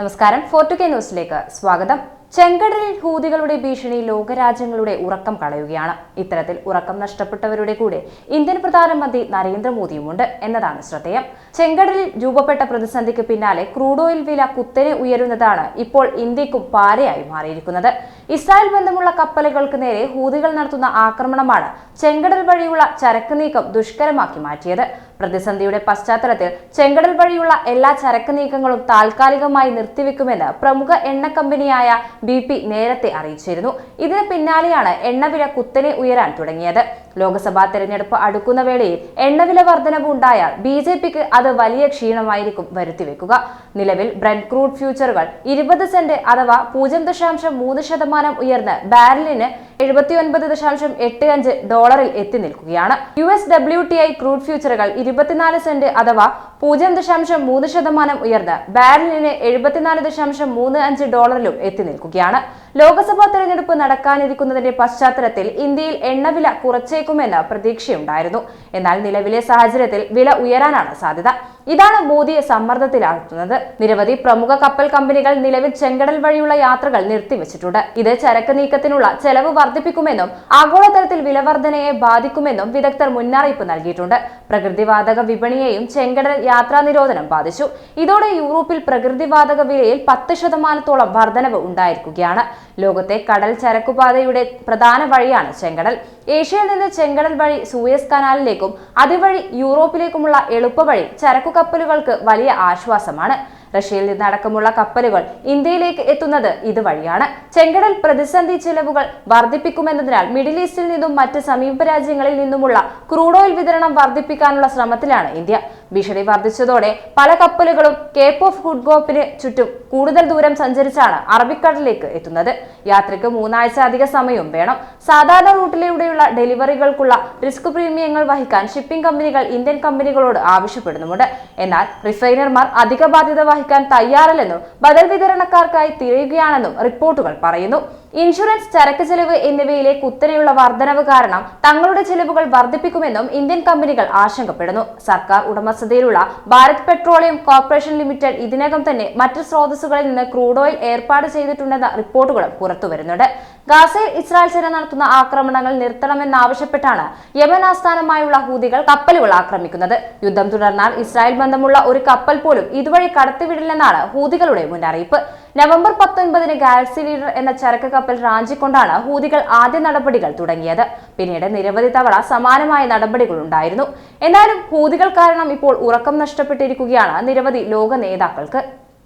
നമസ്കാരം. ഫോർട്ടു കെ ന്യൂസിലേക്ക് സ്വാഗതം. ചെങ്കടലിൽ ഹൂതികളുടെ ഭീഷണി ലോകരാജ്യങ്ങളുടെ ഉറക്കം കളയുകയാണ്. ഇത്തരത്തിൽ ഉറക്കം നഷ്ടപ്പെട്ടവരുടെ കൂടെ ഇന്ത്യൻ പ്രധാനമന്ത്രി നരേന്ദ്രമോദിയുമുണ്ട് എന്നതാണ് ശ്രദ്ധേയം. ചെങ്കടലിൽ രൂപപ്പെട്ട പ്രതിസന്ധിക്ക് പിന്നാലെ ക്രൂഡ് ഓയിൽ വില കുത്തനെ ഉയരുന്നതാണ് ഇപ്പോൾ ഇന്ത്യക്കും പാരയായി മാറിയിരിക്കുന്നത്. ഇസ്രായേൽ ബന്ധമുള്ള കപ്പലുകൾക്ക് നേരെ ഹൂതികൾ നടത്തുന്ന ആക്രമണമാണ് ചെങ്കടൽ വഴിയുള്ള ചരക്ക് നീക്കം ദുഷ്കരമാക്കി മാറ്റിയത്. പ്രതിസന്ധിയുടെ പശ്ചാത്തലത്തിൽ ചെങ്കടൽ വഴിയുള്ള എല്ലാ ചരക്ക് നീക്കങ്ങളും താൽക്കാലികമായി നിർത്തിവെക്കുമെന്ന് പ്രമുഖ എണ്ണ കമ്പനിയായ ബി പി നേരത്തെ അറിയിച്ചിരുന്നു. ഇതിന് പിന്നാലെയാണ് എണ്ണവില കുത്തനെ ഉയരാൻ തുടങ്ങിയത്. ലോക്സഭാ തെരഞ്ഞെടുപ്പ് അടുക്കുന്ന വേളയിൽ എണ്ണവില വർധനവ് ഉണ്ടായാൽ ബി ജെ പിക്ക് അത് വലിയ ക്ഷീണമായിരിക്കും വരുത്തിവെക്കുക. നിലവിൽ ബ്രെൻഡ് ക്രൂഡ് ഫ്യൂച്ചറുകൾ ഇരുപത് സെന്റ് അഥവാ പൂജ്യം ദശാംശം മൂന്ന് ശതമാനം ഉയർന്ന് ബാരലിന് എഴുപത്തിയൊൻപത് ദശാംശം എട്ട് അഞ്ച് ഡോളറിൽ എത്തി നിൽക്കുകയാണ്. U S W T I crude ഫ്യൂച്ചറുകൾ ഇരുപത്തിനാല് സെന്റ് അഥവാ പൂജ്യം ദശാംശം മൂന്ന് ശതമാനം ഉയർന്ന് ബാരലിന് എഴുപത്തിനാല് ദശാംശം മൂന്ന് അഞ്ച് ഡോളറിലും എത്തി നിൽക്കുകയാണ്. ലോക്സഭാ തെരഞ്ഞെടുപ്പ് നടക്കാനിരിക്കുന്നതിന്റെ പശ്ചാത്തലത്തിൽ ഇന്ത്യയിൽ എണ്ണവില കുറച്ചേക്കുമെന്ന് പ്രതീക്ഷയുണ്ടായിരുന്നു. എന്നാൽ നിലവിലെ സാഹചര്യത്തിൽ വില ഉയരാനാണ് സാധ്യത. ഇതാണ് മോദിയെ സമ്മർദ്ദത്തിലാക്കുന്നത്. നിരവധി പ്രമുഖ കപ്പൽ കമ്പനികൾ നിലവിൽ ചെങ്കടൽ വഴിയുള്ള യാത്രകൾ നിർത്തിവെച്ചിട്ടുണ്ട്. ഇത് ചരക്ക് നീക്കത്തിനുള്ള ചെലവ് വർദ്ധിപ്പിക്കുമെന്നും ആഗോളതലത്തിൽ വിലവർധനയെ ബാധിക്കുമെന്നും വിദഗ്ധർ മുന്നറിയിപ്പ് നൽകിയിട്ടുണ്ട്. പ്രകൃതിവാതക വിപണിയെയും ചെങ്കടൽ യാത്രാ നിരോധനം ബാധിച്ചു. ഇതോടെ യൂറോപ്പിൽ പ്രകൃതിവാതക വിലയിൽ പത്ത് ശതമാനത്തോളം വർധനവ് ഉണ്ടായിരിക്കുകയാണ്. ലോകത്തെ കടൽ ചരക്കുപാതയുടെ പ്രധാന വഴിയാണ് ചെങ്കടൽ. ഏഷ്യയിൽ നിന്ന് ചെങ്കടൽ വഴി സൂയസ് കനാലിലേക്കും അതുവഴി യൂറോപ്പിലേക്കുമുള്ള എളുപ്പവഴി ചരക്കു കപ്പലുകൾക്ക് വലിയ ആശ്വാസമാണ്. റഷ്യയിൽ നിന്നടക്കമുള്ള കപ്പലുകൾ ഇന്ത്യയിലേക്ക് എത്തുന്നത് ഇതുവഴിയാണ്. ചെങ്കടൽ പ്രതിസന്ധി ചെലവുകൾ വർദ്ധിപ്പിക്കുമെന്നതിനാൽ മിഡിൽ ഈസ്റ്റിൽ നിന്നും മറ്റ് സമീപ രാജ്യങ്ങളിൽ നിന്നുമുള്ള ക്രൂഡ് ഓയിൽ വിതരണം വർദ്ധിപ്പിക്കാനുള്ള ശ്രമത്തിലാണ് ഇന്ത്യ. ഭീഷണി വർദ്ധിച്ചതോടെ പല കപ്പലുകളും കേപ്പ് ഓഫ് ഹുഡ്ഗോപ്പിന് ചുറ്റും കൂടുതൽ ദൂരം സഞ്ചരിച്ചാണ് അറബിക്കടലിലേക്ക് എത്തുന്നത്. യാത്രയ്ക്ക് മൂന്നാഴ്ച അധിക സമയവും വേണം. സാധാരണ റൂട്ടിലൂടെയുള്ള ഡെലിവറികൾക്കുള്ള റിസ്ക് പ്രീമിയങ്ങൾ വഹിക്കാൻ ഷിപ്പിംഗ് കമ്പനികൾ ഇന്ത്യൻ കമ്പനികളോട് ആവശ്യപ്പെടുന്നുമുണ്ട്. എന്നാൽ റിഫൈനർമാർ അധിക ബാധ്യത വഹിക്കാൻ തയ്യാറല്ലെന്നും ബദൽ വിതരണക്കാർക്കായി തിരയുകയാണെന്നും റിപ്പോർട്ടുകൾ പറയുന്നു. ഇൻഷുറൻസ് ചരക്ക് ചെലവ് എന്നിവയിലെ കുത്തനെയുള്ള വർധനവ് കാരണം തങ്ങളുടെ ചെലവുകൾ വർദ്ധിപ്പിക്കുമെന്നും ഇന്ത്യൻ കമ്പനികൾ ആശങ്കപ്പെടുന്നു. സർക്കാർ ഉടമസ്ഥതയിലുള്ള ഭാരത് പെട്രോളിയം കോർപ്പറേഷൻ ലിമിറ്റഡ് ഇതിനകം തന്നെ മറ്റ് സ്രോതസ്സുകളിൽ നിന്ന് ക്രൂഡ് ഓയിൽ ഏർപ്പാട് ചെയ്തിട്ടുണ്ടെന്ന റിപ്പോർട്ടുകളും പുറത്തുവരുന്നുണ്ട്. ഗാസയിൽ ഇസ്രായേൽ സേന നടത്തുന്ന ആക്രമണങ്ങൾ നിർത്തണമെന്നാവശ്യപ്പെട്ടാണ് യമൻ ആസ്ഥാനമായുള്ള ഹൂതികൾ കപ്പലുകൾ ആക്രമിക്കുന്നത്. യുദ്ധം തുടർന്നാൽ ഇസ്രായേൽ ബന്ധമുള്ള ഒരു കപ്പൽ പോലും ഇതുവഴി കടത്തിവിടില്ലെന്നാണ് ഹൂതികളുടെ മുന്നറിയിപ്പ്. നവംബർ പത്തൊൻപതിന് ഗാലക്സി ലീഡർ എന്ന ചരക്ക് കപ്പൽ റാഞ്ചിക്കൊണ്ടാണ് ഹൂതികൾ ആദ്യ നടപടികൾ തുടങ്ങിയത്. പിന്നീട് നിരവധി തവണ സമാനമായ നടപടികൾ ഉണ്ടായിരുന്നു. എന്നാലും ഹൂതികൾ കാരണം ഇപ്പോൾ ഉറക്കം നഷ്ടപ്പെട്ടിരിക്കുകയാണ് നിരവധി ലോക നേതാക്കൾക്ക്.